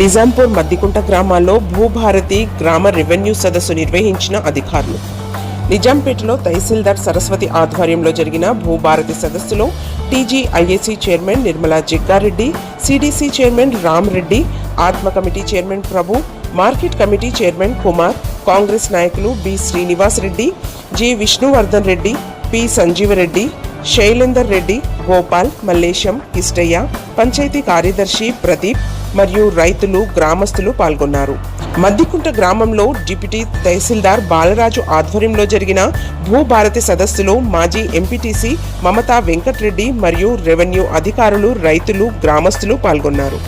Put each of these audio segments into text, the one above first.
నిజాంపూర్ మద్దికుంట గ్రామాల్లో భూభారతి గ్రామ రెవెన్యూ సదస్సు నిర్వహించిన అధికారులు. నిజాంపేటలో తహసీల్దార్ సరస్వతి ఆధ్వర్యంలో జరిగిన భూభారతి సదస్సులో TGIAC chairman Nirmala Jaggareddy CDC chairman Ramreddy ATMA committee chairman Prabhu market committee chairman Kumar Congress నాయకులు B Srinivas Reddy G Vishnuvardhan Reddy P Sanjeevareddy Shailender Reddy Gopal Mallesham Kishtaiah panchayat కార్యదర్శి ప్రదీప్ మరియు రైతులు గ్రామస్తులు పాల్గొన్నారు. మద్దికుంట గ్రామంలో డిప్యూటీ తహసీల్దార్ బాలరాజు ఆధ్వర్యంలో జరిగిన భూభారతి సదస్సులో మాజీ ఎంపీటీసీ మమతా వెంకట్రెడ్డి మరియు రెవెన్యూ అధికారులు రైతులు గ్రామస్తులు పాల్గొన్నారు.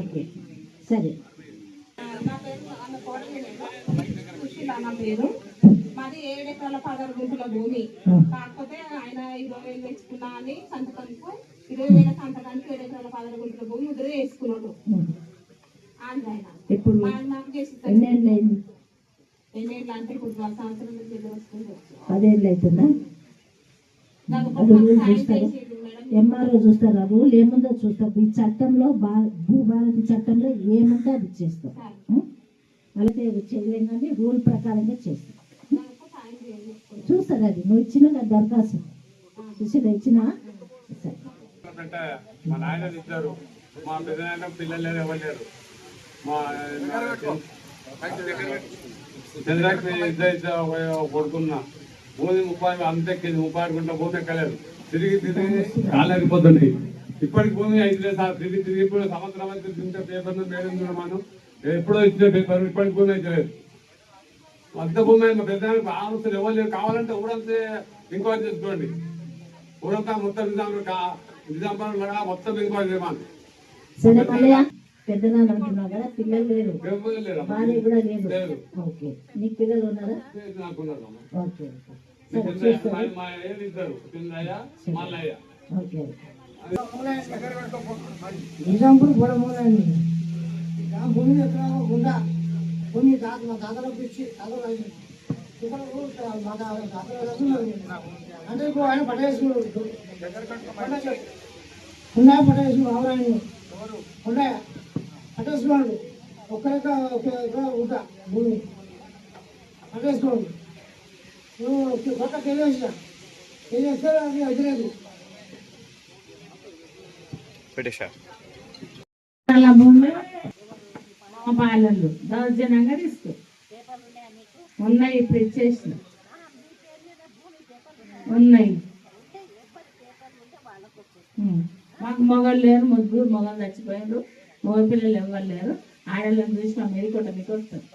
ఓకే. సరే. నా పేరు మాది ఏడు ఎకరాల పదహారు గుంటల భూమి. కాకపోతే ఆయన ఇరవై వేలు తెచ్చుకున్నా అని సంతకానికి ఇరవై వేల సంతకానికి ఏడు ఎకరాల పదహారు గుంటల భూమి ముద్ర వేసుకున్నాడు. ఆయన. ఇప్పుడు ఎన్నేళ్ళు అంటే ఇప్పుడు సంవత్సరం నుంచి ఎదురు వస్తుంది. పదేళ్ళు అవుతుందా? ఎంఆర్ఓ చూస్తారా రూల్ ఏముందో చూస్తారు. ఈ చట్టంలో బా భూభారతి చట్టంలో ఏముందో అది చేస్తాం? వాళ్ళకి చేయలేం కానీ రూల్ ప్రకారంగా చేస్తాం నాకు చూస్తారు అది. నువ్వు ఇచ్చిన కదా దరఖాస్తు. చూసి ఇచ్చినా? మా నాయన ఇద్దరు మా పిల్లలు లేరు ఎవరు లేరు. మా చంద్రాకి ఇద్దరు ఇద్దరు కొడుకున్నా. భూమి ముప్పై అంతెక్కింది ముప్పై ఆరు గుంటల భూమి ఎక్కలేదు తిరిగి తిరిగి కాలేకపోతుంది ఇప్పటికి భూమి అయితే సార్ తిరిగి తిరిగి ఇప్పుడు సంవత్సరం అయితే తింటే పేపర్ మేడం మనం. ఎప్పుడో ఇచ్చిన పేపర్ ఇప్పటికి భూమి అయితే లేదు. అంత భూమి అయింది. మా ఆలోచన ఎవరు లేరు. కావాలంటే ఊరంతా ఇంక్వైరీ చేసుకోండి. ఊరంతా మొత్తం నిజాం నిజాంపురం మొత్తం ఇంక్వైరీ చేయమని సరే పెద్దనాన్న అంటున్నావు కదా పిల్లలు లేరు. భార్య కూడా లేదు. ఓకే. నీకు పిల్లలు ఉన్నారా. Okay okay. నిజాంపూర్ బుడమూలండి భూమి ఎక్కడ ఉందా భూమి తాత మా తాతలో పిచ్చి తాతలో మా తాతలో అంటే ఇప్పుడు ఆయన పట్టేసుకున్నాడు ఉన్నాయి పట్టేసుకున్నాడు ఆవరాన్ని ఉన్నాయి ఒక్కరిక ఒక ఉంటా భూమి. పట్టేసుకోండి నువ్వు కొత్త తెలియజేసిన తెలియజేస్తే అది వాళ్ళ భూమి మా పాలలు దౌర్జన్యంగా తీసుకో. ఉన్నాయి ఇప్పుడు ఇచ్చేసిన. ఉన్నాయి. మాకు మొగలు లేరు ముగ్గురు మొగలు చచ్చిపోయారు. మగ పిల్లలు ఎవరు లేరు. ఆడవాళ్ళని చూసి మా మీద కూడా మీకు వస్తారు.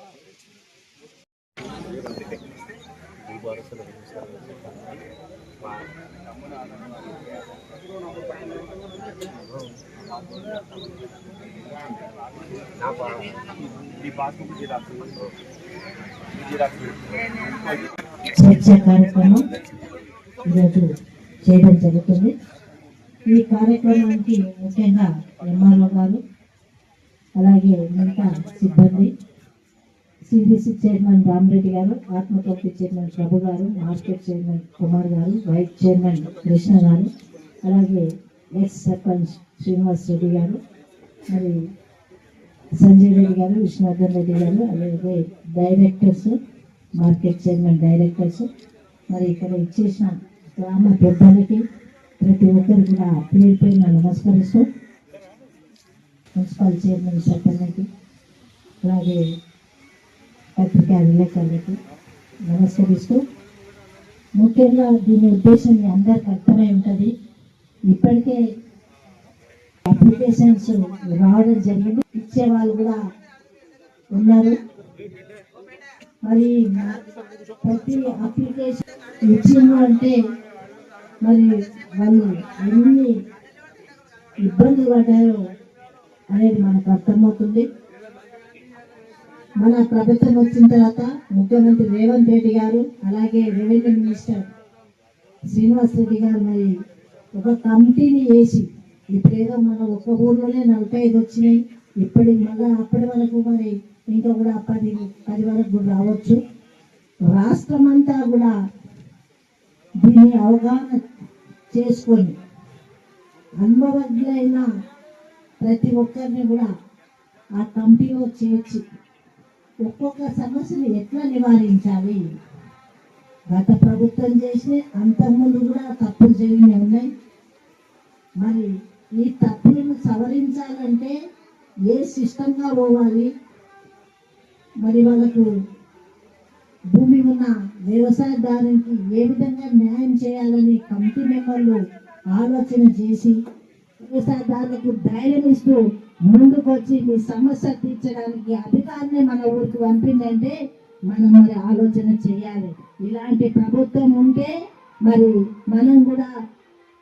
చర్చ కార్యక్రమం ఈరోజు చేయడం జరుగుతుంది. ఈ కార్యక్రమానికి ముఖ్యంగా ఎంఆర్ఓ అలాగే ఇంకా సిబ్బంది. సిబిసి చైర్మన్ రామరెడ్డి గారు ఆత్మకల్పి చైర్మన్ ప్రభు గారు మార్కెట్ చైర్మన్ కుమార్ గారు వైస్ చైర్మన్ కృష్ణ గారు అలాగే ఎక్స్ సర్పంచ్ శ్రీనివాస్ రెడ్డి గారు మరి సంజయ్ రెడ్డి గారు విష్ణువర్ధన్ రెడ్డి గారు అలాగే డైరెక్టర్స్ మార్కెట్ చైర్మన్ డైరెక్టర్స్ మరి ఇక్కడ ఇచ్చేసిన గ్రామ పెద్దలకి ప్రతి ఒక్కరు కూడా పేరు పేరున నమస్కరిస్తూ మున్సిపల్ చైర్మన్ సభ్యులకి అలాగే పత్రికా విలేకరులకి నమస్కరిస్తూ ముఖ్యంగా దీని ఉద్దేశం మీ అందరికి అర్థమై ఉంటుంది. ఇప్పటికే అప్లికేషన్స్ రావడం జరిగింది. ఇచ్చే వాళ్ళు కూడా ఉన్నారు. మరి ప్రతి అప్లికేషన్ ఇచ్చింది అంటే మరి వాళ్ళు ఎన్ని ఇబ్బందులు పడ్డారో అనేది మనకు అర్థమవుతుంది. మన ప్రభుత్వం వచ్చిన తర్వాత ముఖ్యమంత్రి రేవంత్ రెడ్డి గారు అలాగే రెవెన్యూ మినిస్టర్ శ్రీనివాస్ రెడ్డి గారు మరి ఒక కమిటీని వేసి ఇప్పుడేదో మన ఒక్క ఊర్లోనే నలభై ఐదు వచ్చినాయి. ఇప్పటి మళ్ళా అప్పటి వరకు మరి ఇంకా కూడా పది పది వరకు కూడా రావచ్చు. రాష్ట్రం అంతా కూడా దీన్ని అవగాహన చేసుకొని అనుభవజ్ఞులైన ప్రతి ఒక్కరిని కూడా ఆ కమిటీలో చేర్చి ఒక్కొక్క సమస్యను ఎట్లా నివారించాలి? గత ప్రభుత్వం చేసే అంతకుముందు కూడా తప్పులు జరిగినవి ఉన్నాయి. మరి ఈ తప్పులను సవరించాలంటే ఏ సిస్టంగా పోవాలి? మరి వాళ్ళకు భూమి ఉన్న వ్యవసాయదారునికి ఏ విధంగా న్యాయం చేయాలని కమిటీ మెంబర్లు ఆలోచన చేసి దానికి ధైర్యం ఇస్తూ ముందుకు వచ్చి మీ సమస్య తీర్చడానికి అధికారిని మన ఊరికి పంపిందంటే మనం మరి ఆలోచన చేయాలి. ఇలాంటి ప్రభుత్వం ఉంటే మరి మనం కూడా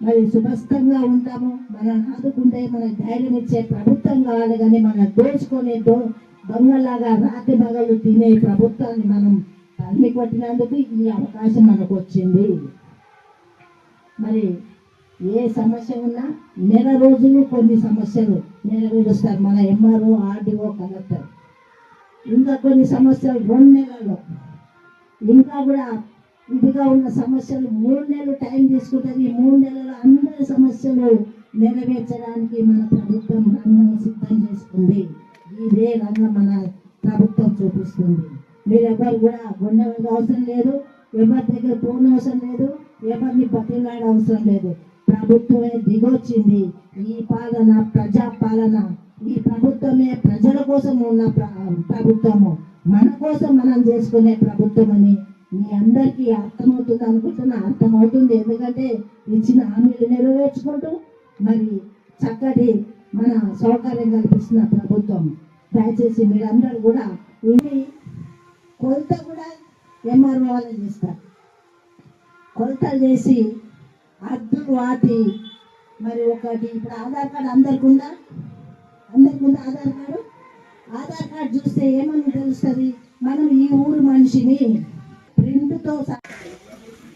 మరి సుభస్తంగా ఉంటాము. మనం ఆదుకుంటే మన ధైర్యం ఇచ్చే ప్రభుత్వం కావాలి కానీ మన దోచుకునే దో దొంగలాగా రాతి బగలు తినే ప్రభుత్వాన్ని మనం తల్లి కొట్టినందుకు ఈ అవకాశం మనకు వచ్చింది మరి ఏ సమస్య ఉన్నా నెల రోజులు కొన్ని సమస్యలు. నెల రోజులు వస్తారు మన ఎంఆర్ఓ ఆర్డీఓ కలెక్టర్. ఇంకా కొన్ని సమస్యలు రెండు నెలల్లో. ఇంకా కూడా ఇదిగా ఉన్న సమస్యలు మూడు నెలలు టైం తీసుకుంటుంది ఈ మూడు నెలలు అందరి సమస్యలు నెరవేర్చడానికి మన ప్రభుత్వం రంగం సిద్ధం చేసుకుంది ఇదే రంగం మన ప్రభుత్వం చూపిస్తుంది. మీరు కూడా ఉండవలసిన అవసరం లేదు. ఎవరి దగ్గర పోనవసరం లేదు. ఎవరిని బతిలాడే అవసరం లేదు. ప్రభుత్వమే దిగొచ్చింది. ఈ పాలన ప్రజా పాలన. ఈ ప్రభుత్వమే ప్రజల కోసం ఉన్న ప్రభుత్వము. మన కోసం మనం చేసుకునే ప్రభుత్వం అని మీ అందరికీ అర్థమవుతుంది అనుకుంటున్నా. అర్థమవుతుంది ఎందుకంటే ఇచ్చిన హామీలు నెరవేర్చుకుంటూ మరి చక్కటి మన సౌకర్యం కల్పిస్తున్న ప్రభుత్వం. దయచేసి మీరందరూ కూడా ఇది కొలత కూడా ఎంఆర్ఓ వాళ్ళు చేస్తారు. కొలతలు చేసి అద్దులు వాతి మరి ఒకటి ఇప్పుడు ఆధార్ కార్డు అందరికి ఉందా? అందరికి ఉందా ఆధార్ కార్డు? ఆధార్ కార్డు చూస్తే ఏమని తెలుస్తుంది? మనం ఈ ఊరు మనిషిని ప్రింట్తో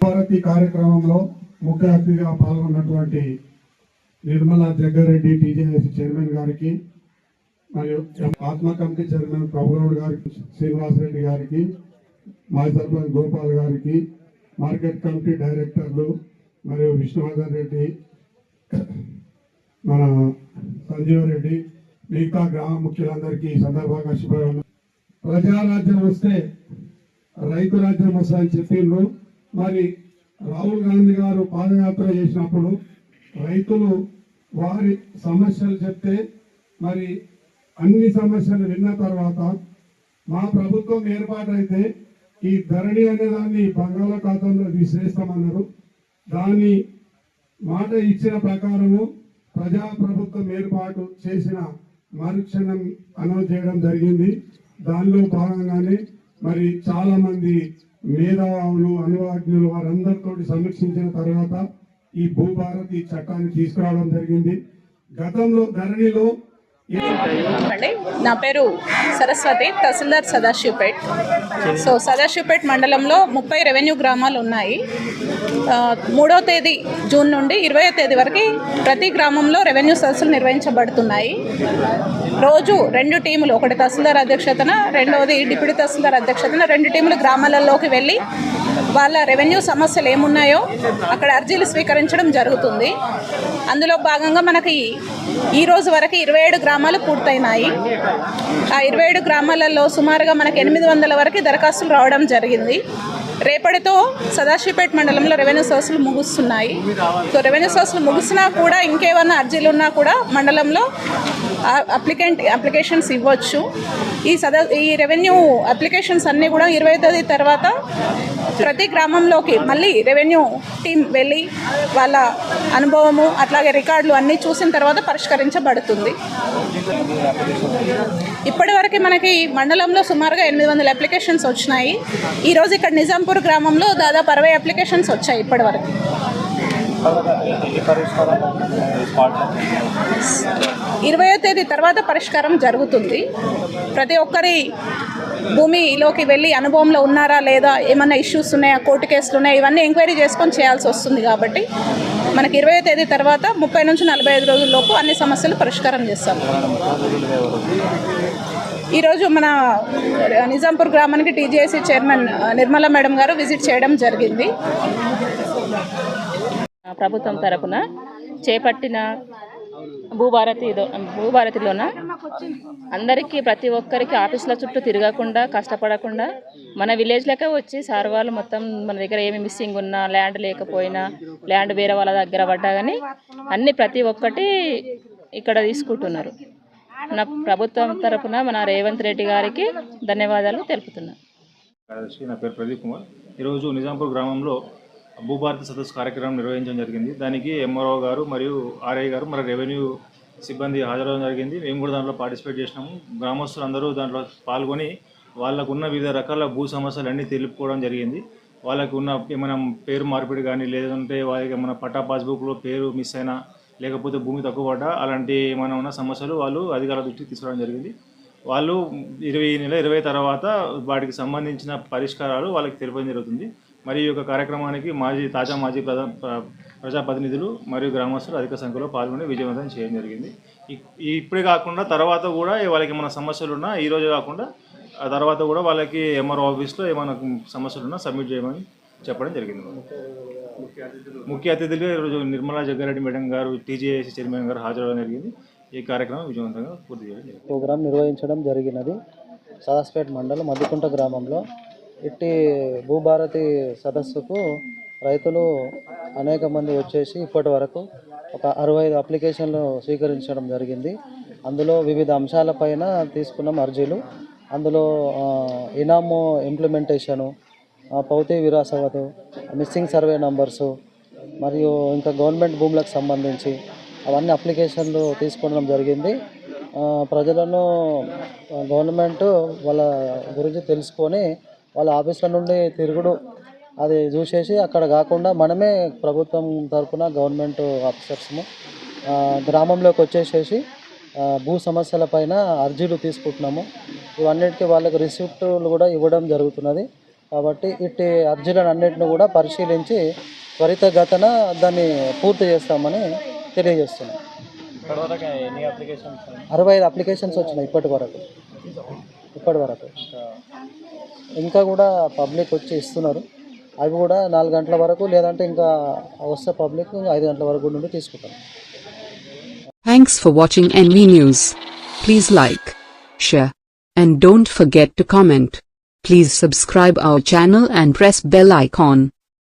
భారతి కార్యక్రమంలో ముఖ్య అతిథిగా పాల్గొన్నటువంటి నిర్మలా జగ్గారెడ్డి టీజేఎస్ చైర్మన్ గారికి మరియు ఆత్మ కమిటీ చైర్మన్ ప్రభుగౌడ్ గారికి శ్రీనివాస్ రెడ్డి గారికి మాజీ సర్పంచ్ గోపాల్ గారికి మార్కెట్ కమిటీ డైరెక్టర్లు మరియు విష్ణువర్ధన్ రెడ్డి మన సంజీవ రెడ్డి మిగతా గ్రామ ముఖ్యులందరికీ ఈ సందర్భంగా శుభాకాంక్షలు. ప్రజారాజ్యం వస్తే రైతు రాజ్యం వస్తుందని చెప్పిండ్రు మరి రాహుల్ గాంధీ గారు పాదయాత్ర చేసినప్పుడు రైతులు వారి సమస్యలు చెప్తే మరి అన్ని సమస్యలు విన్న తర్వాత మా ప్రభుత్వం ఏర్పాటైతే ఈ ధరణి అనే దాన్ని బంగాళాఖాతంలో విశ్లేస్తామన్నారు దాన్ని మాట ఇచ్చిన ప్రకారము ప్రజా ప్రభుత్వం ఏర్పాటు చేసిన మరుక్షణం అనౌన్స్ చేయడం జరిగింది. దానిలో భాగంగానే మరి చాలా మంది మేధావులు అనువాజ్ఞులు వారందరితో సమీక్షించిన తర్వాత ఈ భూభారతి చట్టాన్ని తీసుకురావడం జరిగింది. గతంలో ధరణిలో నా పేరు సరస్వతి తహసీల్దార్ సదాశివపేట్. సో సదాశివపేట్ మండలంలో ముప్పై రెవెన్యూ గ్రామాలు ఉన్నాయి. మూడో తేదీ జూన్ నుండి ఇరవై తేదీ వరకు ప్రతి గ్రామంలో రెవెన్యూ సదస్సులు నిర్వహించబడుతున్నాయి. రోజు రెండు టీములు ఒకటి తహసీల్దార్ అధ్యక్షతన రెండవది డిప్యూటీ తహసీల్దార్ అధ్యక్షతన రెండు టీములు గ్రామాలలోకి వెళ్ళి వాళ్ళ రెవెన్యూ సమస్యలు ఏమున్నాయో అక్కడ అర్జీలు స్వీకరించడం జరుగుతుంది. అందులో భాగంగా మనకి ఈ రోజు వరకు ఇరవై ఏడు గ్రామాలు పూర్తయినాయి. ఆ ఇరవై ఏడు గ్రామాలలో సుమారుగా మనకి ఎనిమిది వందల వరకు దరఖాస్తులు రావడం జరిగింది. రేపటితో సదాశివపేట మండలంలో రెవెన్యూ సోర్సులు ముగుస్తున్నాయి. సో రెవెన్యూ సోర్సులు ముగిసినా కూడా ఇంకేమన్నా అర్జీలు ఉన్నా కూడా మండలంలో అప్లికెంట్ అప్లికేషన్స్ ఇవ్వచ్చు. ఈ సదా ఈ రెవెన్యూ అప్లికేషన్స్ అన్నీ కూడా ఇరవై తేదీ తర్వాత ప్రతి గ్రామంలోకి మళ్ళీ రెవెన్యూ టీం వెళ్ళి వాళ్ళ అనుభవము అట్లాగే రికార్డులు అన్నీ చూసిన తర్వాత పరిష్కరించబడుతుంది. ఇప్పటివరకు మనకి మండలంలో సుమారుగా ఎనిమిది వందల అప్లికేషన్స్ వచ్చినాయి. ఈరోజు ఇక్కడ నిజాంపూర్ గ్రామంలో దాదాపు అరవై అప్లికేషన్స్ వచ్చాయి ఇప్పటివరకు. ఇరవయో తేదీ తర్వాత పరిష్కారం జరుగుతుంది. ప్రతి ఒక్కరి భూమిలోకి వెళ్ళి అనుభవంలో ఉన్నారా లేదా ఏమైనా ఇష్యూస్ ఉన్నాయా కోర్టు కేసులు ఉన్నాయా ఇవన్నీ ఎంక్వైరీ చేసుకొని చేయాల్సి వస్తుంది కాబట్టి మనకి ఇరవై తేదీ తర్వాత ముప్పై నుంచి నలభై ఐదు రోజుల్లోపు అన్ని సమస్యలు పరిష్కారం చేస్తాం. ఈరోజు మన నిజాంపూర్ గ్రామానికి టీజేసీ చైర్మన్ నిర్మల మేడం గారు విజిట్ చేయడం జరిగింది. ప్రభుత్వం తరపున చేపట్టిన భూభారతి భూభారతిలోన? అందరికీ ప్రతి ఒక్కరికి ఆఫీసుల చుట్టూ తిరగకుండా కష్టపడకుండా మన విలేజ్లకే వచ్చి సార్ వాళ్ళు మొత్తం మన దగ్గర ఏమి మిస్సింగ్ ఉన్నా ల్యాండ్ లేకపోయినా ల్యాండ్ వేరే వాళ్ళ దగ్గర పడ్డా కానీ అన్ని ప్రతి ఒక్కటి ఇక్కడ తీసుకుంటున్నారు. మన ప్రభుత్వం తరఫున మన రేవంత్ రెడ్డి గారికి ధన్యవాదాలు తెలుపుతున్నాను నా పేరు ప్రదీప్ కుమార్. ఈరోజు నిజాంపూర్ గ్రామంలో భూభారతి సదస్సు కార్యక్రమం నిర్వహించడం జరిగింది. దానికి ఎంఆర్ఓ గారు మరియు ఆర్ఐ గారు మరి రెవెన్యూ సిబ్బంది హాజరవడం జరిగింది. మేము కూడా దాంట్లో పార్టిసిపేట్ చేసినాము. గ్రామస్తులు అందరూ దాంట్లో పాల్గొని వాళ్ళకు ఉన్న వివిధ రకాల భూ సమస్యలు అన్నీ తెలుపుకోవడం జరిగింది. వాళ్ళకు ఉన్న ఏమైనా పేరు మార్పిడి కానీ లేదంటే వాళ్ళకి ఏమైనా పట్టా పాస్బుక్లో పేరు మిస్ అయినా లేకపోతే భూమి తక్కువ పడ్డా అలాంటి ఏమైనా ఉన్న సమస్యలు వాళ్ళు అధికారుల దృష్టికి తీసుకోవడం జరిగింది. వాళ్ళు ఇరవై నెల ఇరవై తర్వాత వాటికి సంబంధించిన పరిష్కారాలు వాళ్ళకి తెలిపడం జరుగుతుంది. మరి ఈ యొక్క కార్యక్రమానికి మాజీ తాజా మాజీ ప్రధా ప్ర- ప్రజాప్రతినిధులు మరియు గ్రామస్తులు అధిక సంఖ్యలో పాల్గొని విజయవంతం చేయడం జరిగింది. ఇప్పుడే కాకుండా తర్వాత కూడా వాళ్ళకి ఏమైనా సమస్యలు ఉన్నా ఈరోజు కాకుండా ఆ తర్వాత కూడా వాళ్ళకి ఎంఆర్ఓ ఆఫీస్లో ఏమైనా సమస్యలు ఉన్నా సబ్మిట్ చేయమని చెప్పడం జరిగింది. ముఖ్య అతిథులుగా ఈరోజు నిర్మలా జగ్గారెడ్డి మేడం గారు టీజేఏసీ చైర్మన్ గారు హాజరవడం జరిగింది. ఈ కార్యక్రమం విజయవంతంగా పూర్తి చేయడం ప్రోగ్రాం నిర్వహించడం జరిగినది. సదాస్పేట్ మండలం మద్దికుంట గ్రామంలో ఇట్టి భూభారతి సదస్సుకు రైతులు అనేక మంది వచ్చేసి ఇప్పటి వరకు ఒక అరవై ఐదు అప్లికేషన్లు స్వీకరించడం జరిగింది. అందులో వివిధ అంశాలపైన తీసుకున్నాం అర్జీలు. అందులో ఇనాము ఇంప్లిమెంటేషను పౌతి విరాసవతు మిస్సింగ్ సర్వే నంబర్సు మరియు ఇంకా గవర్నమెంట్ భూములకు సంబంధించి అవన్నీ అప్లికేషన్లు తీసుకోవడం జరిగింది. ప్రజలను గవర్నమెంట్ వాళ్ళ గురించి తెలుసుకొని వాళ్ళ ఆఫీసుల నుండి తిరుగుడు అది చూసేసి అక్కడ కాకుండా మనమే ప్రభుత్వం తరపున గవర్నమెంట్ ఆఫీసర్స్ము గ్రామంలోకి వచ్చేసేసి భూ సమస్యల పైన అర్జీలు తీసుకుంటున్నాము. ఇవన్నిటికీ వాళ్ళకి రిసిప్ట్లు కూడా ఇవ్వడం జరుగుతున్నది. కాబట్టి ఇట్టి అర్జీలను అన్నిటిని కూడా పరిశీలించి త్వరితగతన దాన్ని పూర్తి చేస్తామని తెలియజేస్తున్నాం. అరవై ఐదు అప్లికేషన్స్ వచ్చినాయి ఇప్పటి వరకు ఇప్పటి వరకు ఇంకా కూడా పబ్లిక్ వచ్చి ఇస్తున్నారు. అవి కూడా నాలుగు గంటల వరకు లేదంటే ఇంకా వస్తే పబ్లిక్ ఐదు గంటల వరకు నుండి తీసుకుంటారు. Thanks for watching NV news please like share and don't forget to comment please subscribe our channel and press bell icon